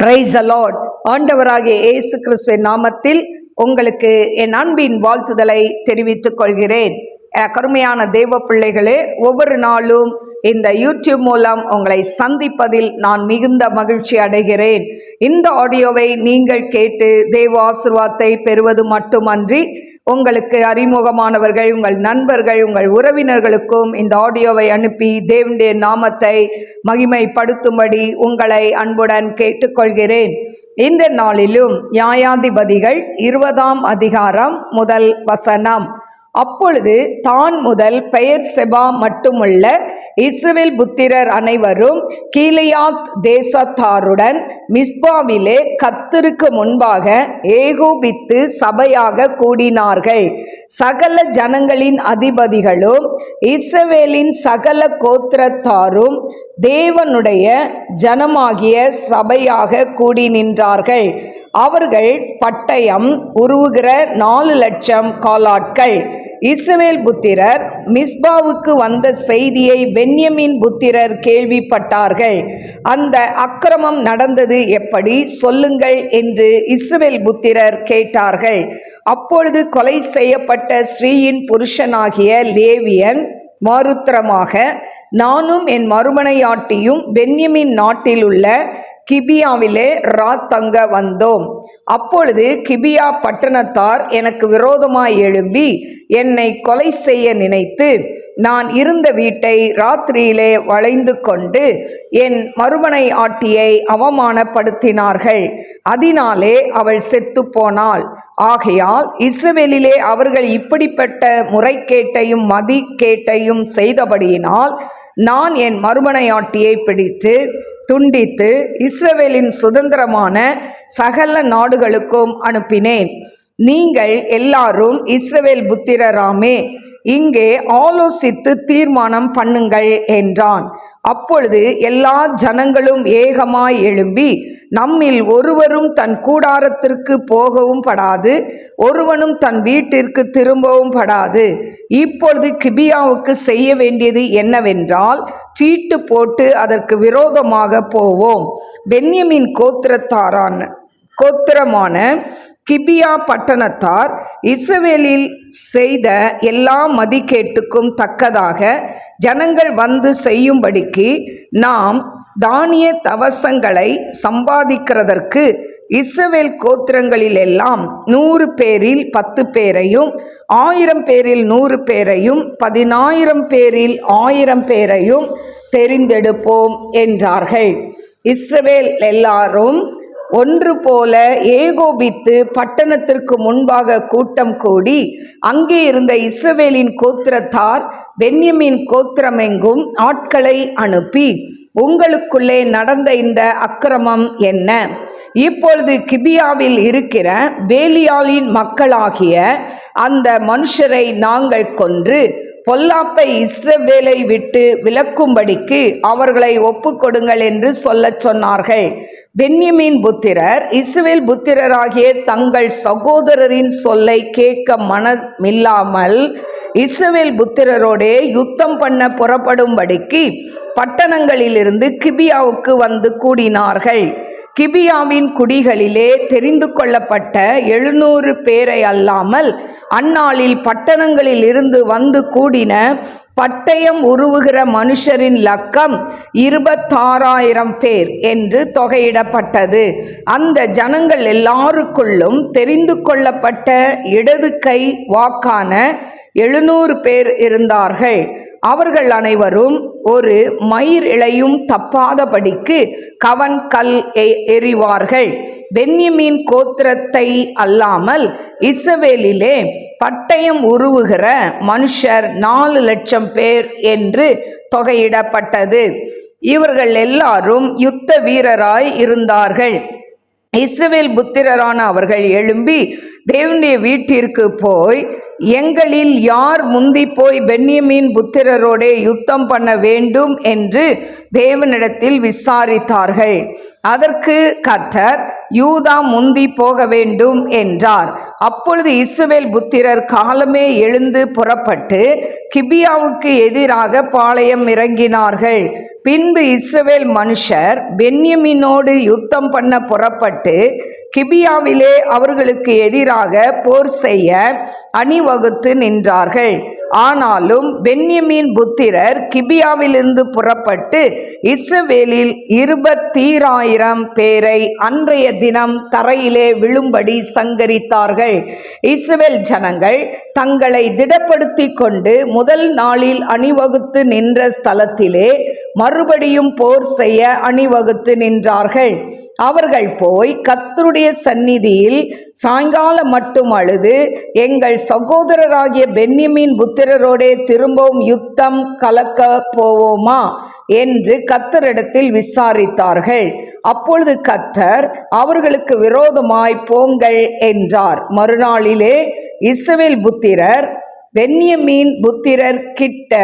Price allot ஆண்டவராகிய இயேசு கிறிஸ்துவின் நாமத்தில் உங்களுக்கு என் அன்பின் வாழ்த்துதலை தெரிவித்துக் கொள்கிறேன். கருமையான தெய்வ பிள்ளைகளே ஒவ்வொரு நாளும் இந்த யூடியூப் மூலம் உங்களை சந்திப்பதில் நான் மிகுந்த மகிழ்ச்சி அடைகிறேன். இந்த ஆடியோவை நீங்கள் கேட்டு தேவ ஆசிர்வாதத்தை பெறுவது மட்டுமன்றி உங்களுக்கு அறிமுகமானவர்கள் உங்கள் நண்பர்கள் உங்கள் உறவினர்களுக்கும் இந்த ஆடியோவை அனுப்பி தேவனுடைய நாமத்தை மகிமைப்படுத்தும்படி உங்களை அன்புடன் கேட்டுக்கொள்கிறேன். இந்த நாளிலும் நியாயாதிபதிகள் இருபதாம் அதிகாரம் முதல் வசனம். அப்பொழுது தான் முதல் பெயர் செபா மட்டுமல்ல இஸ்ரவேல் புத்திரர் அனைவரும் கீலேயாத் தேசத்தாருடன் மிஸ்பாவிலே கத்திற்கு முன்பாக ஏகோபித்து சபையாக கூடினார்கள். சகல ஜனங்களின் அதிபதிகளும் இஸ்ரவேலின் சகல கோத்திரத்தாரும் தேவனுடைய ஜனமாகிய சபையாக கூடி நின்றார்கள். அவர்கள் பட்டயம் உருவுகிற நாலு லட்சம் காலாட்கள். இஸ்ரவேல் புத்திரர் மிஸ்பாவுக்கு வந்த செய்தியை பென்யமின் புத்திரர் கேள்விப்பட்டார்கள். அந்த அக்கிரமம் நடந்தது எப்படி? சொல்லுங்கள் என்று இஸ்ரவேல் புத்திரர் கேட்டார்கள். அப்பொழுது கொலை செய்யப்பட்ட ஸ்ரீயின் புருஷனாகிய லேவியன் மாருத்திரமாக நானும் என் மறுமனையாட்டியும் பென்யமின் நாட்டில் உள்ள கிபியாவிலே ராத்தங்க வந்தோம். அப்பொழுது கிபியா பட்டணத்தார் எனக்கு விரோதமாய் எழும்பி என்னை கொலை செய்ய நினைத்து நான் இருந்த வீட்டை ராத்திரியிலே வளைந்து கொண்டு என் மறுமனை ஆட்டியை அவமானப்படுத்தினார்கள். அதனாலே அவள் செத்து போனாள். ஆகையால் இஸ்ரவேலிலே அவர்கள் இப்படிப்பட்ட முறைகேட்டையும் மதிக்கேட்டையும் செய்தபடியினால் நான் என் மறுமனையாட்டியை பிடித்து துண்டித்து இஸ்ரவேலின் சுதந்திரமான சகல நாடுகளுக்கும் அனுப்பினேன். நீங்கள் எல்லாரும் இஸ்ரவேல் புத்திரராமே இங்கே ஆலோசித்து தீர்மானம் பண்ணுங்கள் என்றான். அப்பொழுது எல்லா ஜனங்களும் ஏகமாய் எழும்பி நம்மில் ஒருவரும் தன் கூடாரத்திற்கு போகவும் படாது ஒருவனும் தன் வீட்டிற்கு திரும்பவும் படாது. இப்பொழுது கிபியாவுக்கு செய்ய வேண்டியது என்னவென்றால் சீட்டு போட்டு அதற்கு விரோதமாக போவோம். பென்யமின் கோத்திரத்தாரான கோத்திரமான கிபியா பட்டணத்தார் இஸ்ரவேலில் செய்த எல்லா மதிக்கேட்டுக்கும் தக்கதாக ஜனங்கள் வந்து செய்யும்படிக்கு நாம் தானிய தவசங்களை சம்பாதிக்கிறதற்கு இஸ்ரவேல் கோத்திரங்களிலெல்லாம் நூறு பேரில் பத்து பேரையும் ஆயிரம் பேரில் நூறு பேரையும் பதினாயிரம் பேரில் ஆயிரம் பேரையும் தெரிந்தெடுப்போம் என்றார்கள். இஸ்ரவேல் எல்லாரும் ஒன்று போல ஏகோபித்து பட்டணத்திற்கு முன்பாக கூட்டம் கூடி அங்கே இருந்த இஸ்ரவேலின் கோத்திரத்தார் பென்யமின் கோத்திரமெங்கும் ஆட்களை அனுப்பி உங்களுக்குள்ளே நடந்த இந்த அக்கிரமம் என்ன? இப்பொழுது கிபியாவில் இருக்கிற பேலியாலின் மக்களாகிய அந்த மனுஷரை நாங்கள் கொன்று பொல்லாப்பை இஸ்ரவேலை விட்டு விலக்கும்படிக்கு அவர்களை ஒப்புக்கொடுங்கள் என்று சொல்லச் சொன்னார்கள். பென்யமீன் புத்திரர் இஸ்ரவேல் புத்திரராகிய தங்கள் சகோதரரின் சொல்லை கேட்க மனமில்லாமல் இஸ்ரவேல் புத்திரரோடே யுத்தம் பண்ண புறப்படும்படிக்கு பட்டணங்களிலிருந்து கிபியாவுக்கு வந்து கூடினார்கள். கிபியாவின் குடிகளிலே தெரிந்து கொள்ளப்பட்ட எழுநூறு பேரை அல்லாமல் அந்நாளில் பட்டணங்களில் இருந்து வந்து கூடின பட்டயம் உருவுகிற மனுஷரின் லக்கம் இருபத்தாறாயிரம் பேர் என்று தொகையிடப்பட்டது. அந்த ஜனங்கள் எல்லாருக்குள்ளும் தெரிந்து கொள்ளப்பட்ட இடது கை வாக்கான எழுநூறு பேர் இருந்தார்கள். அவர்கள் அனைவரும் ஒரு மயிர் இழையும் தப்பாதபடிக்கு கவன் கல் எ- எறிவார்கள். பென்யமீன் கோத்திரத்தை அல்லாமல் இஸ்ரவேலிலே பட்டயம் உருவுகிற மனுஷர் நாலு லட்சம் பேர் என்று தொகையிடப்பட்டது. இவர்கள் எல்லாரும் யுத்த வீரராய் இருந்தார்கள். இஸ்ரவேல் புத்திரரான அவர்கள் எழும்பி தேவனுடைய வீட்டிற்கு போய் எங்களில் யார் முந்தி போய் பென்யமீன் புத்திரரோடே யுத்தம் பண்ண வேண்டும் என்று தேவனிடத்தில் விசாரித்தார்கள். அதற்கு கர்த்தர் யூதா முந்தி போக வேண்டும் என்றார். அப்பொழுது இஸ்ரவேல் புத்திரர் காலமே எழுந்து புறப்பட்டு கிபியாவுக்கு எதிராக பாளையம் இறங்கினார்கள். பின்பு இஸ்ரவேல் மனுஷர் பென்யமினோடு யுத்தம் பண்ண புறப்பட்டு கிபியாவிலே அவர்களுக்கு எதிராக போர் செய்ய அணிவகுத்து நின்றார்கள். ஆனாலும் பென்யமீன் புத்திரர் கிபியாவிலிருந்து புறப்பட்டு இஸ்ரவேலில் இருபத்தீராயிரம் பேரை அன்றைய தினம் தரையிலே விழும்படி சங்கரித்தார்கள். இஸ்ரவேல் ஜனங்கள் தங்களை திடப்படுத்தி கொண்டு முதல் நாளில் அணிவகுத்து நின்ற ஸ்தலத்திலே மறுபடியும் போர் செய்ய அணிவகுத்து நின்றார்கள். அவர்கள் போய் கத்தருடைய சந்நிதியில் சாயங்காலம் மட்டும் அழுது எங்கள் சகோதரராகிய பென்யமீன் புத்திரரோடே திரும்பவும் யுத்தம் கலக்க போவோமா? என்று கத்தரிடத்தில் விசாரித்தார்கள். அப்பொழுது கத்தர் அவர்களுக்கு விரோதமாய் போங்கள் என்றார். மறுநாளிலே இஸ்ரவேல் புத்திரர் பென்யமீன் புத்திரர் கிட்ட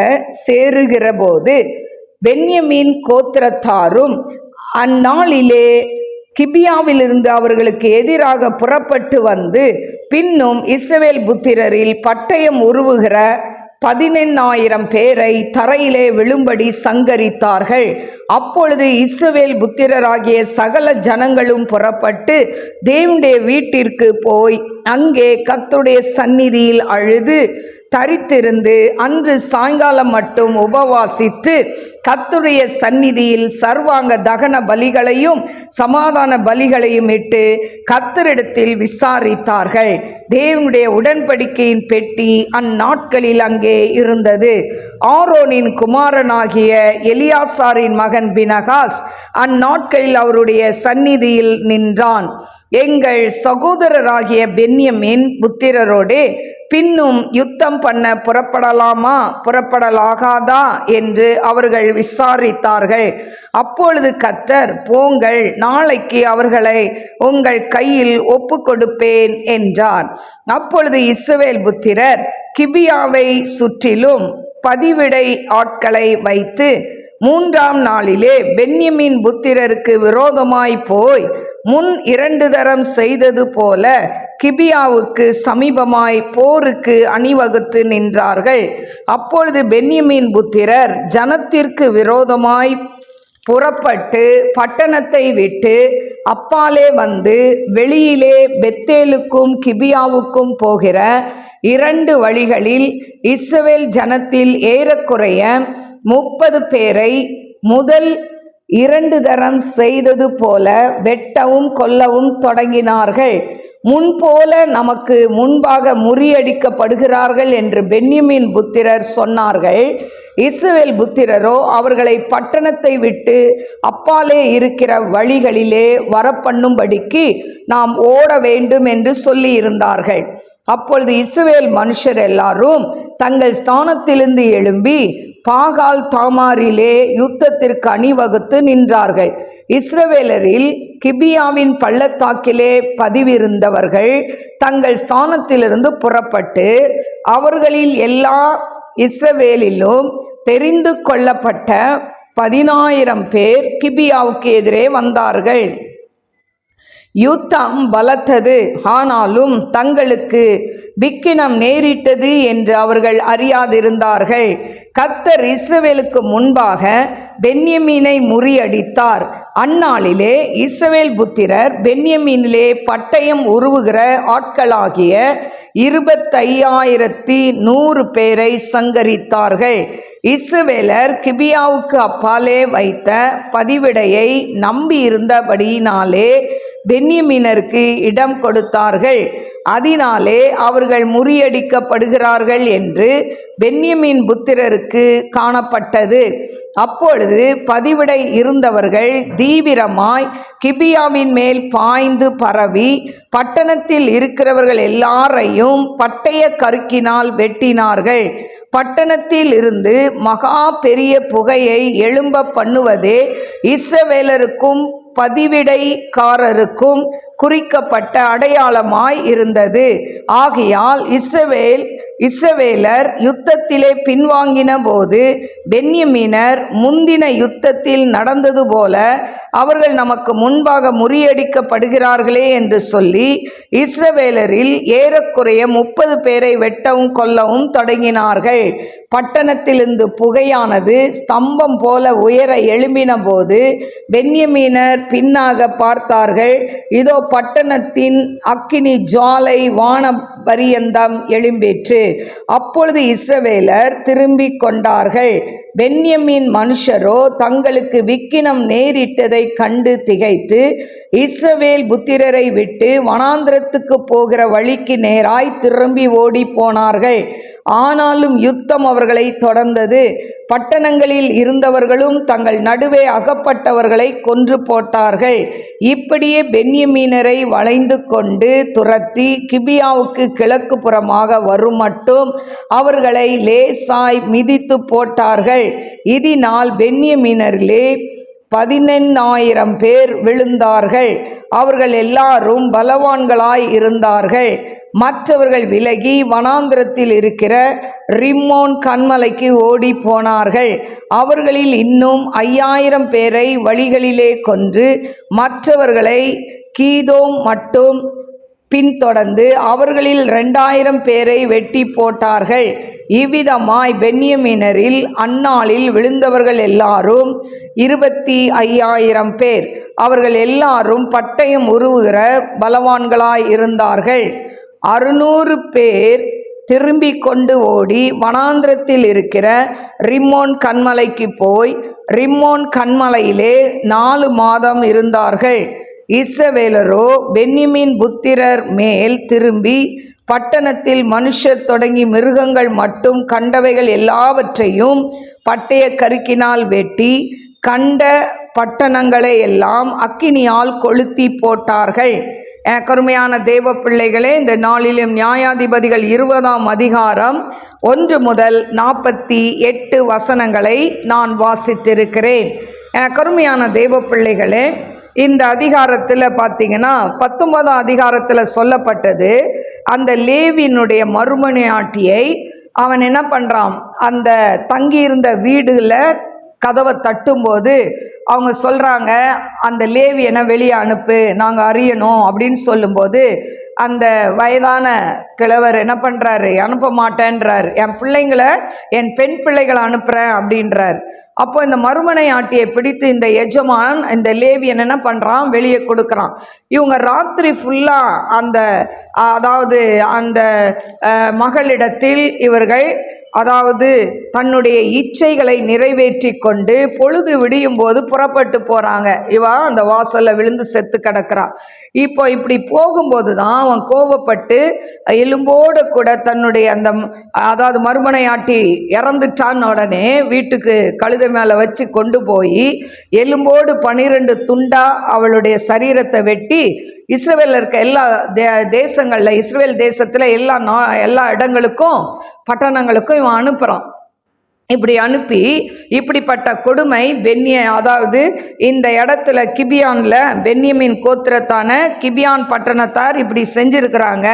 சேருகிறபோது பென்யமீன் கோத்திரத்தாரும் அந்நாளிலே கிபியாவிலிருந்து அவர்களுக்கு எதிராக புறப்பட்டு வந்து பின்னும் இஸ்ரவேல் புத்திரரில் பட்டயம் உருவுகிற பதினெண்ணாயிரம் பேரை தரையிலே விழும்படி சங்கரித்தார்கள். அப்பொழுது இஸ்ரவேல் புத்திரராகிய சகல ஜனங்களும் புறப்பட்டு தேவனுடைய வீட்டிற்கு போய் அங்கே கத்துடைய சந்நிதியில் அழுது தரித்திருந்து அன்று சாயங்காலம் மட்டும் உபவாசித்து கத்துடைய சந்நிதியில் சர்வாங்க தகன பலிகளையும் சமாதான பலிகளையும் இட்டு கத்தரிடத்தில் விசாரித்தார்கள். தேவனுடைய உடன்படிக்கையின் பெட்டி அந்நாட்களில் அங்கே இருந்தது. ஆரோனின் குமாரனாகிய எலியாசாரின் மகன் பினகாஸ் அந்நாட்களில் அவருடைய சந்நிதியில் நின்றான். எங்கள் சகோதரராகிய பென்யமின் புத்திரரோடே பின்னும் யுத்தம் பண்ண புறப்படலாமா? புறப்படலாகாதா? என்று அவர்கள் விசாரித்தார்கள். அப்பொழுது கத்தர் போங்கள் நாளைக்கு அவர்களை உங்கள் கையில் ஒப்பு கொடுப்பேன் என்றார். அப்பொழுது இஸ்ரவேல் புத்திரர் கிபியாவை சுற்றிலும் பதிவிடை ஆட்களை வைத்து மூன்றாம் நாளிலே பென்யமின் புத்திரருக்கு விரோதமாய் போய் முன் இரண்டு தரம் செய்தது போல கிபியாவுக்கு சமீபமாய் போருக்கு அணிவகுத்து நின்றார்கள். அப்பொழுது பென்யமின் புத்திரர் ஜனத்திற்கு விரோதமாய் புறப்பட்டு பட்டணத்தை விட்டு அப்பாலே வந்து வெளியிலே பெத்தேலுக்கும் கிபியாவுக்கும் போகிற இரண்டு வழிகளில் இஸ்ரவேல் ஜனத்தில் ஏறக்குறைய முப்பது பேரை முதல் இரண்டு தரம் செய்தது போல வெட்டவும் கொல்லவும் தொடங்கினார்கள். முன்போல நமக்கு முன்பாக முறியடிக்கப்படுகிறார்கள் என்று பென்யமின் புத்திரர் சொன்னார்கள். இஸ்ரவேல் புத்திரரோ அவர்களை பட்டணத்தை விட்டு அப்பாலே இருக்கிற வழிகளிலே வரப்பண்ணும்படிக்கு நாம் ஓட வேண்டும் என்று சொல்லி இருந்தார்கள். அப்பொழுது இஸ்ரவேல் மனுஷர் எல்லாரும் தங்கள் ஸ்தானத்திலிருந்து எழும்பி பாகால் தாமாரிலே யுத்தத்திற்கு அணிவகுத்து நின்றார்கள். இஸ்ரவேலரில் கிபியாவின் பள்ளத்தாக்கிலே பதிவிருந்தவர்கள் தங்கள் ஸ்தானத்திலிருந்து புறப்பட்டு அவர்களில் எல்லா இஸ்ரவேலிலும் தெரிந்து கொள்ளப்பட்ட பதினாயிரம் பேர் கிபியாவுக்கு எதிரே வந்தார்கள். யுத்தம் பலத்தது ஆனாலும் தங்களுக்கு விக்கினம் நேரிட்டது என்று அவர்கள் அறியாதிருந்தார்கள். கத்தர் இஸ்ரவேலுக்கு முன்பாக பென்யமீனை முறியடித்தார். அந்நாளிலே இஸ்ரவேல் புத்திரர் பென்யமீனிலே பட்டயம் உருவுகிற ஆட்களாகிய இருபத்தையாயிரத்தி நூறு பேரை சங்கரித்தார்கள். இஸ்ரவேலர் கிபியாவுக்கு அப்பாலே வைத்த பதிவிடையை நம்பி இருந்தபடியினாலே பென்யமீனருக்கு இடம் கொடுத்தார்கள். அதனாலே அவர்கள் முறியடிக்கப்படுகிறார்கள் என்று பென்யமின் புத்திரருக்கு காணப்பட்டது. அப்பொழுது பதிவிடை இருந்தவர்கள் தீவிரமாய் கிபியாவின் மேல் பாய்ந்து பரவி பட்டணத்தில் இருக்கிறவர்கள் எல்லாரையும் பட்டய கருக்கினால் வெட்டினார்கள். பட்டணத்தில் இருந்து மகா பெரிய புகையை எழும்ப பண்ணுவதே இஸ்ரவேலருக்கும் பதிவிடைக்காரருக்கும் குறிக்கப்பட்ட அடையாளமாய் இருந்தது. ஆகையால் இஸ்ரவேல் இஸ்ரவேலர் யுத்தத்திலே பின்வாங்கின போது பென்யமீனர் முந்தின யுத்தத்தில் நடந்தது போல அவர்கள் நமக்கு முன்பாக முறியடிக்கப்படுகிறார்களே என்று சொல்லி இஸ்ரவேலரில் ஏறக்குறைய முப்பது பேரை வெட்டவும் கொல்லவும் தொடங்கினார்கள். பட்டணத்திலிருந்து புகையானது ஸ்தம்பம் போல உயர எழும்பின போது பென்யமீனர் பின்னாக பார்த்தார்கள். இதோ பட்டணத்தின் அக்கினி ஜுவாலை வான பரியந்தம் எழும்பேற்று. அப்பொழுது இஸ்ரவேலர் திரும்பி கொண்டார்கள். பென்யமின் மனுஷரோ தங்களுக்கு விக்கினம் நேரிட்டதை கண்டு திகைத்து இஸ்ரவேல் புத்திரரை விட்டு வனாந்திரத்துக்கு போகிற வழிக்கு நேராய் திரும்பி ஓடி போனார்கள். ஆனாலும் யுத்தம் அவர்களை தொடர்ந்தது. பட்டணங்களில் இருந்தவர்களும் தங்கள் நடுவே அகப்பட்டவர்களை கொன்று போட்டார்கள். இப்படியே பென்யமீனரை வளைந்து கொண்டு துரத்தி கிபியாவுக்கு கிழக்கு புறமாக வரும் மட்டும் அவர்களை லேசாய் மிதித்து போட்டார்கள். இதனால் பென்யமீனரிலே பதினெண்ணாயிரம் பேர் விழுந்தார்கள். அவர்கள் எல்லாரும் பலவான்களாய் இருந்தார்கள். மற்றவர்கள் விலகி வனாந்திரத்தில் இருக்கிற ரிம்மோன் கண்மலைக்கு ஓடி போனார்கள். அவர்களில் இன்னும் ஐயாயிரம் பேரை வழிகளிலே கொன்று மற்றவர்களை கீதோம் மட்டும் பின்தொடர்ந்து அவர்களில் ரெண்டாயிரம் பேரை வெட்டி போட்டார்கள். இவ்விதமாய் பென்யமீனரில் அந்நாளில் விழுந்தவர்கள் எல்லாரும் இருபத்தி ஐயாயிரம் பேர். அவர்கள் எல்லாரும் பட்டயம் உருவுகிற பலவான்களாய் இருந்தார்கள். அறுநூறு பேர் திரும்பி கொண்டு ஓடி வனாந்திரத்தில் இருக்கிற ரிம்மோன் கண்மலைக்கு போய் ரிம்மோன் கண்மலையிலே நாலு மாதம் இருந்தார்கள். இஸ்ரவேலரோ பென்னிமின் புத்திரர் மேல் திரும்பி பட்டணத்தில் மனுஷர் தொடங்கி மிருகங்கள் மட்டும் கண்டவைகள் எல்லாவற்றையும் பட்டய கருக்கினால் வெட்டி கண்ட பட்டணங்களை எல்லாம் அக்கினியால் கொளுத்தி போட்டார்கள். கருமையான தேவ பிள்ளைகளே இந்த நாளிலும் நியாயாதிபதிகள் இருபதாம் அதிகாரம் ஒன்று முதல் நாற்பத்தி எட்டு வசனங்களை நான் வாசித்திருக்கிறேன். கருமையான அருமையான தேவ பிள்ளைகளே இந்த அதிகாரத்தில் பார்த்தீங்கன்னா பத்தொன்பதாம் அதிகாரத்தில் சொல்லப்பட்டது அந்த லேவியினுடைய மறுமனையாட்டியை அவன் என்ன பண்ணுறான் அந்த தங்கியிருந்த வீடுல கதவை தட்டும்போது அவங்க சொல்கிறாங்க அந்த லேவியனை வெளியே அனுப்பு நாங்கள் அறியணும் அப்படின்னு சொல்லும்போது அந்த வயதான கிழவர் என்ன பண்ணுறாரு அனுப்ப மாட்டேன்றார். என் பிள்ளைங்களை என் பெண் பிள்ளைகளை அனுப்புகிறேன் அப்படின்றார். அப்போ இந்த மறுமனை ஆட்டியை பிடித்து இந்த எஜமான் இந்த லேவியன் என்ன பண்ணுறான் வெளியே கொடுக்குறான். இவங்க ராத்திரி ஃபுல்லாக அந்த அதாவது அந்த மகளிடத்தில் இவர்கள் அதாவது தன்னுடைய இச்சைகளை நிறைவேற்றி கொண்டு பொழுது விடியும் போது புறப்பட்டு போகிறாங்க இவா அந்த வாசலில் விழுந்து செத்து கிடக்கிறா. இப்போ இப்படி போகும்போது தான் அவன் கோபப்பட்டு எலும்போடு கூட தன்னுடைய அந்த அதாவது மறுமனையாட்டி இறந்துட்டான் உடனே வீட்டுக்கு கழுதை மேலே வச்சு கொண்டு போய் எலும்போடு பனிரெண்டு துண்டா அவளுடைய சரீரத்தை வெட்டி இஸ்ரேலில் இருக்க எல்லா தே தேசங்களில் இஸ்ரேல் தேசத்தில் எல்லா நா எல்லா இடங்களுக்கும் பட்டணங்களுக்கும் இவன் அனுப்புகிறான் இப்படி அனுப்பி இப்படிப்பட்ட கொடுமை பென்னிய அதாவது இந்த இடத்துல கிபியான்ல பென்யமின் கோத்திரத்தான கிபியான் பட்டணத்தார் இப்படி செஞ்சிருக்கிறாங்க.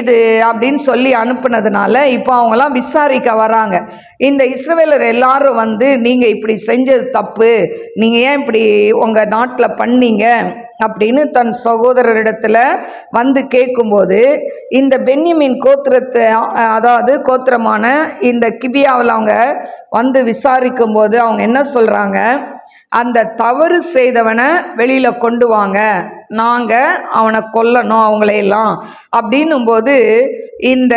இது அப்படின்னு சொல்லி அனுப்புனதுனால இப்போ அவங்களாம் விசாரிக்க வராங்க. இந்த இஸ்ரேலர் எல்லாரும் வந்து நீங்கள் இப்படி செஞ்சது தப்பு. நீங்கள் ஏன் இப்படி உங்கள் நாட்டில் பண்ணீங்க? அப்படின்னு தன் சகோதரரிடத்துல வந்து கேட்கும்போது இந்த பென்யமின் கோத்திரத்தை அதாவது கோத்திரமான இந்த கிபியாவில் அவங்க வந்து விசாரிக்கும் போது அவங்க என்ன சொல்கிறாங்க அந்த தவறு செய்தவனை வெளியில் கொண்டு வாங்க. நாங்கள் அவனை கொல்லணும் அவங்களையெல்லாம். அப்படின்னும் போது இந்த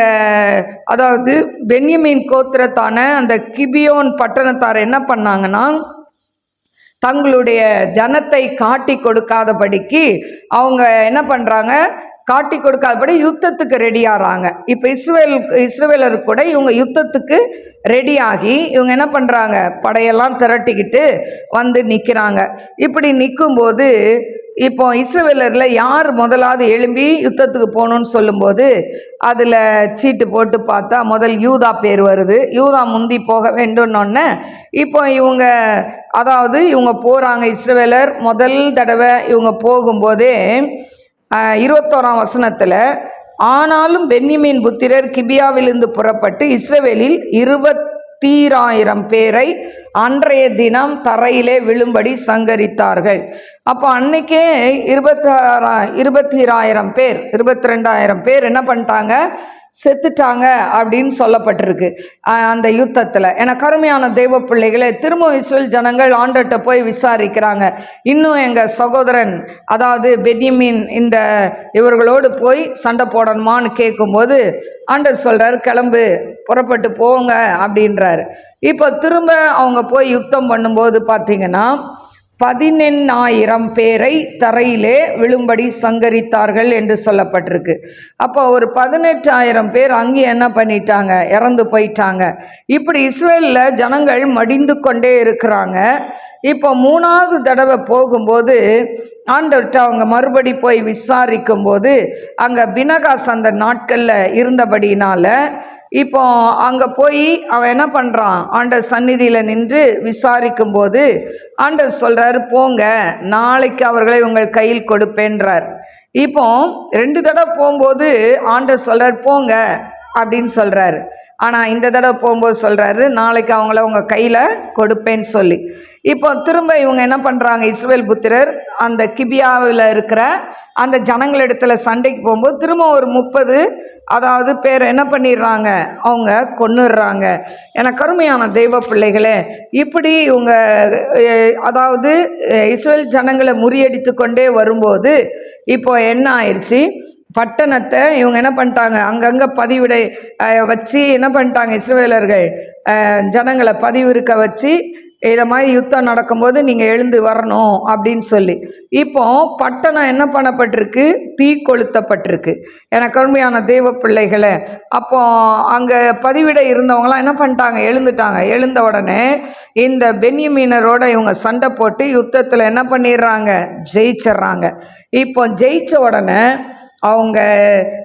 அதாவது பென்யமின் கோத்திரத்தான அந்த கிபியோன் பட்டணத்தார் என்ன பண்ணாங்கன்னா தங்களுடைய ஜனத்தை காட்டி கொடுக்காதபடிக்கு அவங்க என்ன பண்ணுறாங்க காட்டி கொடுக்காதபடி யுத்தத்துக்கு ரெடி ஆகிறாங்க இப்போ இஸ்ரேல் இஸ்ரேலர் கூட இவங்க யுத்தத்துக்கு ரெடியாகி இவங்க என்ன பண்ணுறாங்க படையெல்லாம் திரட்டிக்கிட்டு வந்து நிற்கிறாங்க இப்படி நிற்கும்போது இப்போ இஸ்ரவேலரில் யார் முதலாவது எழும்பி யுத்தத்துக்கு போகணும்னு சொல்லும்போது அதில் சீட்டு போட்டு பார்த்தா முதல் யூதா பேர் வருது. யூதா முந்தி போக வேண்டும்னொன்னே இப்போ இவங்க அதாவது இவங்க போகிறாங்க இஸ்ரவேலர். முதல் தடவை இவங்க போகும்போதே இருபத்தோராம் வசனத்தில் ஆனாலும் பென்னிமீன் புத்திரர் கிபியாவிலிருந்து புறப்பட்டு இஸ்ரவேலில் தீராயிரம் பேரை அன்றைய தினம் தரையிலே விழும்படி சங்கரித்தார்கள். அப்போ அன்னைக்கே இருபத்தாறா இருபத்தீராயிரம் பேர் இருபத்தி ரெண்டாயிரம் பேர் என்ன பண்ணிட்டாங்க? செத்துட்டாங்க அப்படின்னு சொல்லப்பட்டிருக்கு. அந்த யுத்தத்தில். என கருமையான தெய்வ பிள்ளைகளே திரும்ப இஸ்ரேல் ஜனங்கள் ஆண்டட்ட போய் விசாரிக்கிறாங்க. இன்னும் எங்கள் சகோதரன் அதாவது பென்யமீன் இந்த இவர்களோடு போய் சண்டை போடணுமான்னு கேட்கும்போது ஆண்டர் சொல்கிறார் கிளம்பு புறப்பட்டு போங்க அப்படின்றாரு. இப்போ திரும்ப அவங்க போய் யுத்தம் பண்ணும்போது பார்த்தீங்கன்னா பதினெண்ணாயிரம் பேரை தரையிலே விழும்படி சங்கரித்தார்கள் என்று சொல்லப்பட்டிருக்கு. அப்போ ஒரு பதினெட்டாயிரம் பேர் அங்கே என்ன பண்ணிட்டாங்க? இறந்து போயிட்டாங்க. இப்படி இஸ்ரேலில் ஜனங்கள் மடிந்து கொண்டே இருக்கிறாங்க. இப்போ மூணாவது தடவை போகும்போது ஆண்டவர்கிட்ட அவங்க மறுபடி போய் விசாரிக்கும் போது அங்கே பினகாஸ் அந்த நாட்களில் இருந்தபடினால இப்போ அங்கே போய் அவன் என்ன பண்ணுறான் ஆண்டர் சந்நிதியில் நின்று விசாரிக்கும் போது ஆண்டர் சொல்கிறாரு போங்க நாளைக்கு அவர்களை உங்கள் கையில் கொடுப்பேன்றார். இப்போ ரெண்டு தடவை போகும்போது ஆண்டர் சொல்கிறார் போங்க அப்படின்னு சொல்கிறாரு ஆனால் இந்த தடவை போகும்போது சொல்கிறாரு நாளைக்கு அவங்கள உங்கள் கையில் கொடுப்பேன்னு சொல்லி. இப்போ திரும்ப இவங்க என்ன பண்ணுறாங்க இஸ்ரேல் புத்திரர் அந்த கிபியாவில் இருக்கிற அந்த ஜனங்களிடத்துல சண்டைக்கு போகும்போது திரும்ப ஒரு முப்பது அதாவது பேர் என்ன பண்ணிடுறாங்க அவங்க கொன்னுடுறாங்க. என கருமையான தெய்வ பிள்ளைகளே இப்படி இவங்க அதாவது இஸ்ரேல் ஜனங்களை முறியடித்து கொண்டே வரும்போது இப்போ என்ன ஆயிடுச்சு பட்டணத்தை இவங்க என்ன பண்ணிட்டாங்க? அங்கங்கே பதிவிடை வச்சு என்ன பண்ணிட்டாங்க இஸ்ரேலர்கள் ஜனங்களை ஜனங்களை பதிவிருக்க வச்சு இதை மாதிரி யுத்தம் நடக்கும்போது நீங்கள் எழுந்து வரணும் அப்படின்னு சொல்லி. இப்போ பட்டணம் என்ன பண்ணப்பட்டிருக்கு? தீ கொளுத்தப்பட்டிருக்கு. எனக்கு அருமையான தெய்வ பிள்ளைகளை அப்போ அங்கே பதிவிட இருந்தவங்களாம் என்ன பண்ணிட்டாங்க? எழுந்துட்டாங்க. எழுந்த உடனே இந்த பென்யமீனரோட இவங்க சண்டை போட்டு யுத்தத்தில் என்ன பண்ணிடுறாங்க? ஜெயிச்சிடுறாங்க. இப்போ ஜெயிச்ச உடனே அவங்க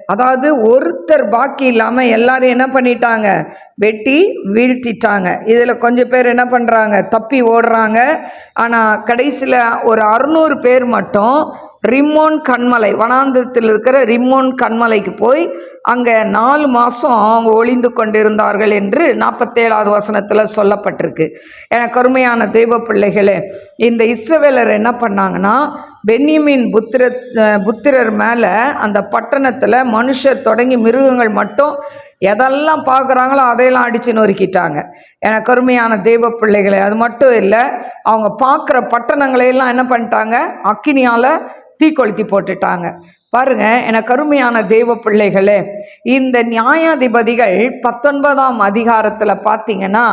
அதாவது ஒருத்தர் பாக்கி இல்லாமல் எல்லாரும் என்ன பண்ணிட்டாங்க? வெட்டி வீழ்த்திட்டாங்க. இதில் கொஞ்சம் பேர் என்ன பண்ணுறாங்க தப்பி ஓடுறாங்க. ஆனால் கடைசியில் ஒரு அறுநூறு பேர் மட்டும் ரிம்மோன் கண்மலை வனாந்தத்தில் இருக்கிற ரிம்மோன் கண்மலைக்கு போய் அங்கே நாலு மாதம் அவங்க ஒளிந்து கொண்டிருந்தார்கள் என்று நாற்பத்தேழாவது வசனத்தில் சொல்லப்பட்டிருக்கு. எனக்கு அருமையான தெய்வ பிள்ளைகளே இந்த இஸ்ரவேலர் என்ன பண்ணாங்கன்னா பென்யமின் புத்திர புத்திரர் மேலே அந்த பட்டணத்தில் மனுஷர் தொடங்கி மிருகங்கள் மட்டும் எதெல்லாம் பார்க்குறாங்களோ அதையெல்லாம் அடித்து நொறுக்கிட்டாங்க. எனக்கு அருமையான தெய்வ பிள்ளைகளை அது மட்டும் இல்லை அவங்க பார்க்குற பட்டணங்களையெல்லாம் என்ன பண்ணிட்டாங்க அக்கினியால் தீக்கொளுத்தி போட்டுட்டாங்க. பாருங்க எனக்கு கருமையான தெய்வ பிள்ளைகளே இந்த நியாயாதிபதிகள் பத்தொன்பதாம் அதிகாரத்தில் பார்த்தீங்கன்னா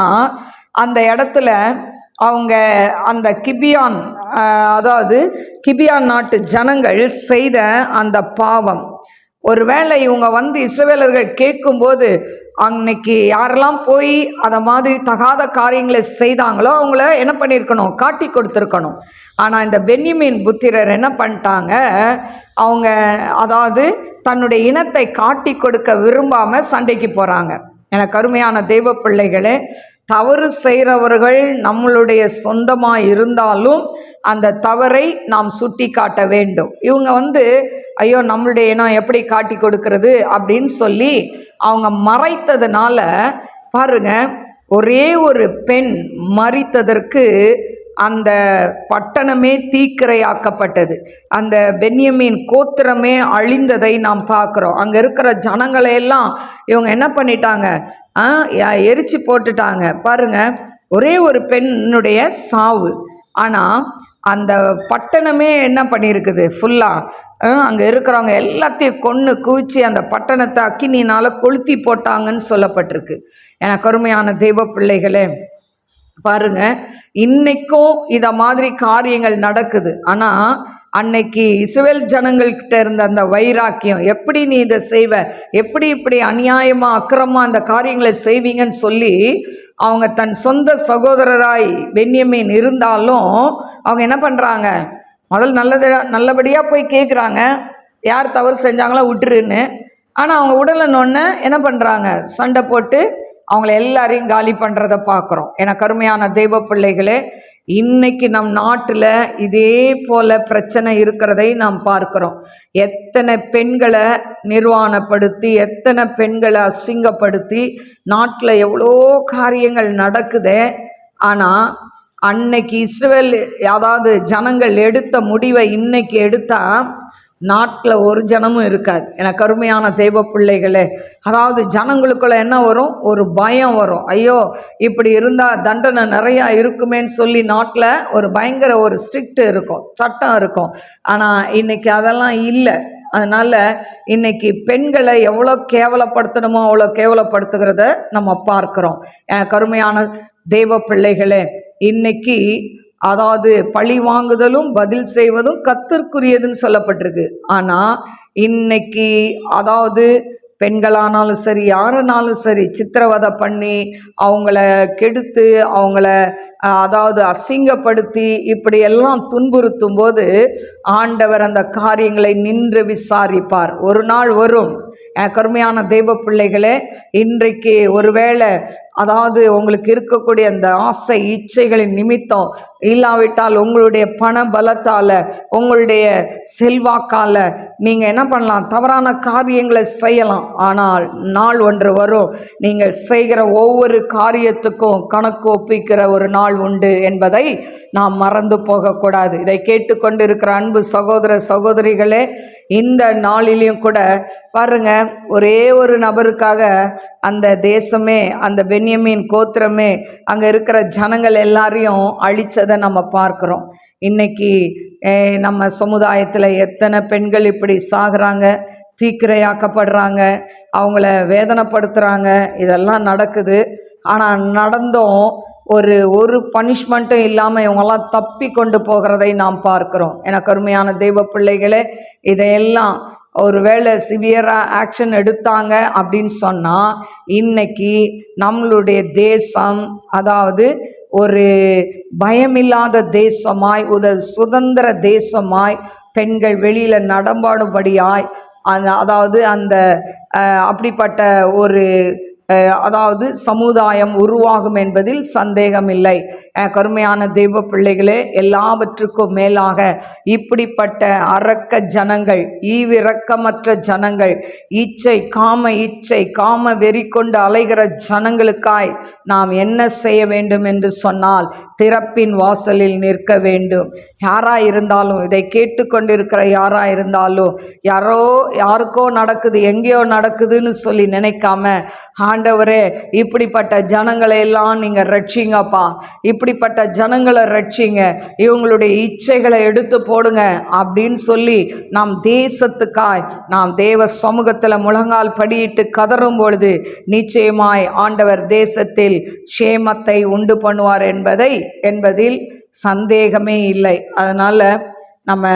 அந்த இடத்துல அவங்க அந்த கிபியான் அதாவது கிபியான் நாட்டு ஜனங்கள் செய்த அந்த பாவம். ஒருவேளை இவங்க வந்து இஸ்ரவேலர்கள் கேட்கும்போது அன்னைக்கு யாரெல்லாம் போய் அதை மாதிரி தகாத காரியங்களை செய்தாங்களோ அவங்கள என்ன பண்ணியிருக்கணும்? காட்டி கொடுத்துருக்கணும். ஆனால் இந்த பென்னிமீன் புத்திரர் என்ன பண்ணிட்டாங்க? அவங்க அதாவது தன்னுடைய இனத்தை காட்டி கொடுக்க விரும்பாமல் சண்டைக்கு போகிறாங்க என கருமையான தெய்வ பிள்ளைகளே தவறு செய்கிறவர்கள் நம்மளுடைய சொந்தமாக இருந்தாலும் அந்த தவறை நாம் சுட்டி காட்ட வேண்டும். இவங்க வந்து ஐயோ நம்மளுடைய இனம் எப்படி காட்டி கொடுக்கறது? அப்படின்னு சொல்லி அவங்க மறைத்ததுனால பாருங்க ஒரே ஒரு பெண் மறித்ததற்கு அந்த பட்டணமே தீக்கிரையாக்கப்பட்டது. அந்த பென்யமீன் கோத்திரமே அழிந்ததை நாம் பார்க்குறோம். அங்கே இருக்கிற ஜனங்களை எல்லாம் இவங்க என்ன பண்ணிட்டாங்க? எரிச்சு போட்டுட்டாங்க. பாருங்க ஒரே ஒரு பெண்ணுடைய சாவு. ஆனால் அந்த பட்டணமே என்ன பண்ணியிருக்குது ஃபுல்லாக அங்கே இருக்கிறவங்க எல்லாத்தையும் கொன்று குவிச்சு அந்த பட்டணத்தை அக்கினினால் கொளுத்தி போட்டாங்கன்னு சொல்லப்பட்டிருக்கு. எனக்கு அருமையான தெய்வ பிள்ளைகளே பாருங்க இன்னைக்கும் இத மாதிரி காரியங்கள் நடக்குது. ஆனா அன்னைக்கு இஸ்ரேல் ஜனங்கள்கிட்ட இருந்த அந்த வைராக்கியம் எப்படி நீ இதை செய்வ? எப்படி இப்படி அநியாயமா அக்கிரமா அந்த காரியங்களை செய்வீங்கன்னு சொல்லி அவங்க தன் சொந்த சகோதரராய் பென்யமீன் இருந்தாலும் அவங்க என்ன பண்றாங்க? முதல் நல்லது நல்லபடியாக போய் கேட்குறாங்க யார் தவறு செஞ்சாங்களோ விட்டுருன்னு. ஆனால் அவங்க உடலை உடலன்னொன்னே என்ன பண்ணுறாங்க சண்டை போட்டு அவங்கள எல்லாரையும் காலி பண்ணுறத பார்க்குறோம். ஏன்னா கருமையான தெய்வ பிள்ளைகளே இன்னைக்கு நம் நாட்டில் இதே போல பிரச்சனை இருக்கிறதை நாம் பார்க்கிறோம். எத்தனை பெண்களை நிர்வாணப்படுத்தி எத்தனை பெண்களை அசிங்கப்படுத்தி நாட்டில் எவ்வளோ காரியங்கள் நடக்குதே. ஆனால் அன்னைக்கு இஸ்ரேல் அதாவது ஜனங்கள் எடுத்த முடிவை இன்னைக்கு எடுத்தால் நாட்டில் ஒரு ஜனமும் இருக்காது. ஏன்னா கருமையான தெய்வ பிள்ளைகளே அதாவது ஜனங்களுக்குள்ள என்ன வரும்? ஒரு பயம் வரும். ஐயோ இப்படி இருந்தால் தண்டனை நிறையா இருக்குமேன்னு சொல்லி நாட்டில் ஒரு பயங்கர ஒரு ஸ்ட்ரிக்ட் இருக்கும் சட்டம் இருக்கும். ஆனால் இன்னைக்கு அதெல்லாம் இல்லை. அதனால் இன்னைக்கு பெண்களை எவ்வளோ கேவலப்படுத்தணுமோ அவ்வளோ கேவலப்படுத்துகிறத நம்ம பார்க்குறோம். கருமையான தெய்வ பிள்ளைகளே இன்னைக்கு அதாவது பழி வாங்குதலும் பதில் செய்வதும் கத்திற்குரியதுன்னு சொல்லப்பட்டிருக்கு. ஆனால் இன்னைக்கு அதாவது பெண்களானாலும் சரி யாருனாலும் சரி சித்திரவதை பண்ணி அவங்கள கெடுத்து அவங்கள அதாவது அசிங்கப்படுத்தி இப்படியெல்லாம் துன்புறுத்தும் போது ஆண்டவர் அந்த காரியங்களை நின்று விசாரிப்பார். ஒரு நாள் வரும். கருமையான தெய்வ பிள்ளைகளே இன்றைக்கு ஒருவேளை அதாவது உங்களுக்கு இருக்கக்கூடிய அந்த ஆசை இச்சைகளின் நிமித்தம் இல்லாவிட்டால் உங்களுடைய பண பலத்தால் உங்களுடைய செல்வாக்கால் நீங்கள் என்ன பண்ணலாம்? தவறான காரியங்களை செய்யலாம். ஆனால் நாள் ஒன்று வரும். நீங்கள் செய்கிற ஒவ்வொரு காரியத்துக்கும் கணக்கு ஒப்பிக்கிற ஒரு நாள் உண்டு என்பதை நாம் மறந்து போகக்கூடாது. இதை கேட்டுக்கொண்டு இருக்கிற அன்பு சகோதர சகோதரிகளே இந்த நாளிலையும் கூட பாருங்க ஒரே ஒரு நபருக்காக அந்த தேசமே அந்த பென்யமீன் கோத்திரமே அங்கே இருக்கிற ஜனங்கள் எல்லாரையும் அழிச்சதை நம்ம பார்க்குறோம். இன்னைக்கு நம்ம சமுதாயத்தில் எத்தனை பெண்கள் இப்படி சாகிறாங்க தீக்கிரையாக்கப்படுறாங்க அவங்கள வேதனைப்படுத்துகிறாங்க இதெல்லாம் நடக்குது. ஆனால் நடந்தும் ஒரு ஒரு பனிஷ்மெண்ட்டும் இல்லாமல் இவங்கெல்லாம் தப்பி கொண்டு போகிறதை நாம் பார்க்கிறோம். எனக்கு அருமையான தெய்வ பிள்ளைகளே இதையெல்லாம் ஒரு வேளை சிவியராக ஆக்ஷன் எடுத்தாங்க அப்படின்னு சொன்னால் இன்னைக்கு நம்மளுடைய தேசம் அதாவது ஒரு பயமில்லாத தேசமாய் ஒரு சுதந்திர தேசமாய் பெண்கள் வெளியில் நடமாடும்படியாய் அந்த அதாவது அந்த அப்படிப்பட்ட ஒரு அதாவது சமுதாயம் உருவாகும் என்பதில் சந்தேகமில்லை. கருமையான தெய்வ பிள்ளைகளே எல்லாவற்றுக்கும் மேலாக இப்படிப்பட்ட அரக்க ஜனங்கள் ஈவிரக்கமற்ற ஜனங்கள் இச்சை காம இச்சை காம வெறி கொண்டு அலைகிற ஜனங்களுக்காய் நாம் என்ன செய்ய வேண்டும் என்று சொன்னால் திறப்பின் வாசலில் நிற்க வேண்டும். யாரா இருந்தாலும் இதை கேட்டுக்கொண்டிருக்கிற யாரா இருந்தாலும் யாரோ யாருக்கோ நடக்குது எங்கேயோ நடக்குதுன்னு சொல்லி நினைக்காம ஆண்டவரே இப்படிப்பட்ட ஜனங்களை எல்லாம் நீங்கள் ரட்சிங்கப்பா. இப்படிப்பட்ட ஜனங்களை ரட்சிங்க. இவங்களுடைய இச்சைகளை எடுத்து போடுங்க அப்படின்னு சொல்லி நாம் தேசத்துக்காய் நாம் தேவ சமூகத்தில் முழங்கால் படியிட்டு கதறும் பொழுது நிச்சயமாய் ஆண்டவர் தேசத்தில் க்ஷேமத்தை உண்டு பண்ணுவார் என்பதை என்பதில் சந்தேகமே இல்லை. அதனால் நம்ம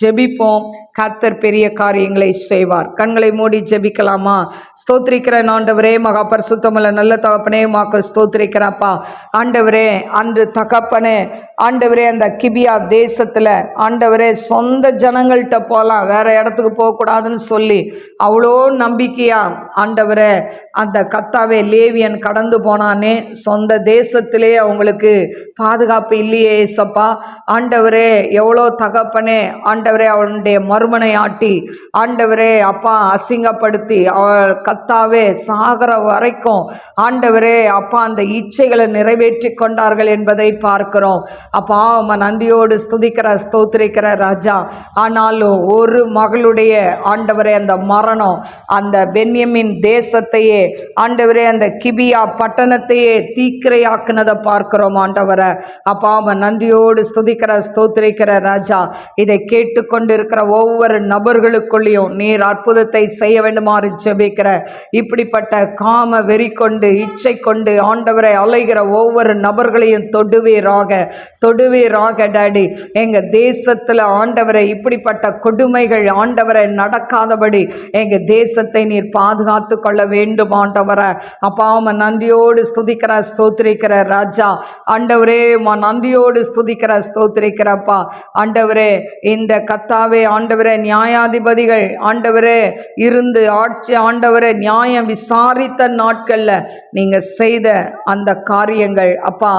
ஜெபிப்போம். கத்தர் பெரிய காரியங்களை செய்வார். கண்களை மூடி ஜெபிக்கலாமா? ஸ்தோத்திரிக்கிற ஆண்டவரே மகா பரிசுத்தமுள்ள நல்ல தகப்பனே மாக்க ஸ்தோத்திரிக்கிறப்பா ஆண்டவரே அன்று தகப்பனே ஆண்டவரே அந்த கிபியா தேசத்தில் ஆண்டவரே சொந்த ஜனங்கள்கிட்ட போகலாம் வேற இடத்துக்கு போகக்கூடாதுன்னு சொல்லி அவ்வளோ நம்பிக்கையா ஆண்டவரே அந்த கத்தாவே லேவியன் கடந்து போனானே சொந்த தேசத்திலே அவங்களுக்கு பாதுகாப்பு இல்லையே சப்பா ஆண்டவரே எவ்வளோ தகப்பனே ஆண்டவரே அவனுடைய மறுமனை ஆட்டி ஆண்டவரே அப்பா அசிங்கப்படுத்தி அவள் கத்தாவே சாகர வரைக்கும் ஆண்டவரே அப்பா அந்த இச்சைகளை நிறைவேற்றி கொண்டார்கள் என்பதை பார்க்கிறோம். அப்பா அவன் நன்றியோடு ஸ்துதிக்கிற ஸ்தோத்திரிக்கிற ராஜா. ஆனாலும் ஒரு மகளுடைய ஆண்டவரே அந்த மரணம் அந்த பென்யமின் தேசத்தையே ஆண்டவரே அந்த கிபியா பட்டணத்தையே தீக்கிரையாக்குனதை பார்க்கிறோம் ஆண்டவரை. அப்பா அவன் நன்றியோடு ஸ்துதிக்கிற ஸ்தோத்திரிக்கிற ராஜா. இதை கேட்டுக்கொண்டிருக்கிற ஒவ்வொரு ஒவ்வொரு நபர்களுக்குள்ளேயும் நீர் அற்புதத்தை செய்ய வேண்டுமாறு ஜெபிக்கிற இப்படிப்பட்ட காம வெறி கொண்டு இச்சை கொண்டு ஆண்டவரை அலைகிற ஒவ்வொரு நபர்களையும் தொடுவீராக தொடுவீராக டேடி. எங்க தேசத்துல ஆண்டவரை இப்படிப்பட்ட கொடுமைகள் ஆண்டவரை நடக்காதபடி எங்க தேசத்தை நீர் பாதுகாத்து கொள்ள வேண்டும் ஆண்டவரை. அப்பா அவன் நன்றியோடு ஸ்துதிக்கிற ஸ்தோத்திரிக்கிற ராஜா. ஆண்டவரே நன்றியோடு ஸ்துதிக்கிற ஸ்தோத்திரிக்கிறப்பா ஆண்டவரே இந்த கத்தாவே ஆண்டவரே நியாயாதிபதிகள் ஆண்டவரே இருந்து ஆட்சி ஆண்டவரே நியாயம் விசாரித்த நாட்களில் நீங்கள் செய்த அந்த காரியங்கள். அப்பா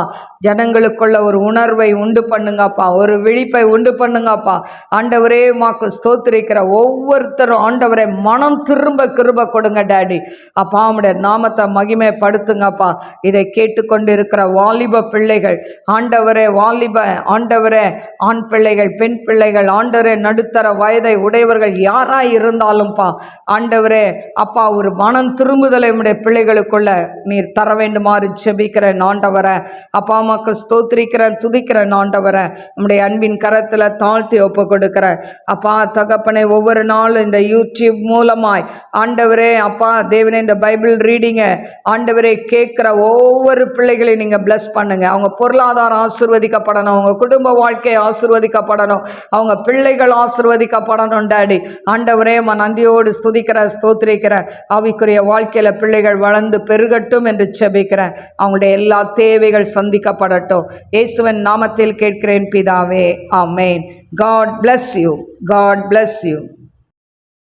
ஜனங்களுக்குள்ள ஒரு உணர்வை உண்டு பண்ணுங்கப்பா. ஒரு விழிப்பை உண்டு பண்ணுங்கப்பா. ஆண்டவரே மாக்கு ஸ்தோத்திரிக்கிற ஒவ்வொருத்தரும் ஆண்டவரை மனம் திரும்ப கிருப கொடுங்க டேடி. அப்பா அவனுடைய நாமத்தை மகிமைப்படுத்துங்கப்பா. இதை கேட்டுக்கொண்டு இருக்கிற வாலிப பிள்ளைகள் ஆண்டவரே வாலிப ஆண்டவரே ஆண் பிள்ளைகள் பெண் பிள்ளைகள் ஆண்டவரே நடுத்தர வயதை உடையவர்கள் யாராய் இருந்தாலும்ப்பா ஆண்டவரே அப்பா ஒரு மனம் திரும்புதலை உடைய பிள்ளைகளுக்குள்ள நீர் தர வேண்டுமாறு ஜெபிக்கிறேன் ஆண்டவரை. அப்பா அம்மாக்கு ஸ்தோத்திரிக்கிறேன் துதிக்கிறேன் ஆண்டவரை. நம்முடைய அன்பின் கரத்தில் தாழ்த்தி ஒப்பு கொடுக்கிற அப்பா தகப்பனை ஒவ்வொரு நாளும் இந்த யூடியூப் மூலமாய் ஆண்டவரே அப்பா தேவனே இந்த பைபிள் ரீடிங்க ஆண்டவரே கேட்குற ஒவ்வொரு பிள்ளைகளையும் நீங்கள் பிளஸ் பண்ணுங்க. அவங்க பொருளாதாரம் ஆசிர்வதிக்கப்படணும் அவங்க குடும்ப வாழ்க்கை ஆசிர்வதிக்கப்படணும் அவங்க பிள்ளைகள் ஆசிர்வதிக்கப்படணும் டாடி ஆண்டவரே ம ஸ்துதிக்கிற ஸ்தோத்திரிக்கிற ஆவிக்குரிய வாழ்க்கையில பிள்ளைகள் வளர்ந்து பெருகட்டும் என்று செபிக்கிறேன். அவங்களுடைய எல்லா தேவைகள் சந்திக்கப்படட்டும். இயேசுவன் நாமத்தில் கேட்கிறேன் பிதாவே. ஆமேன். God bless you God bless you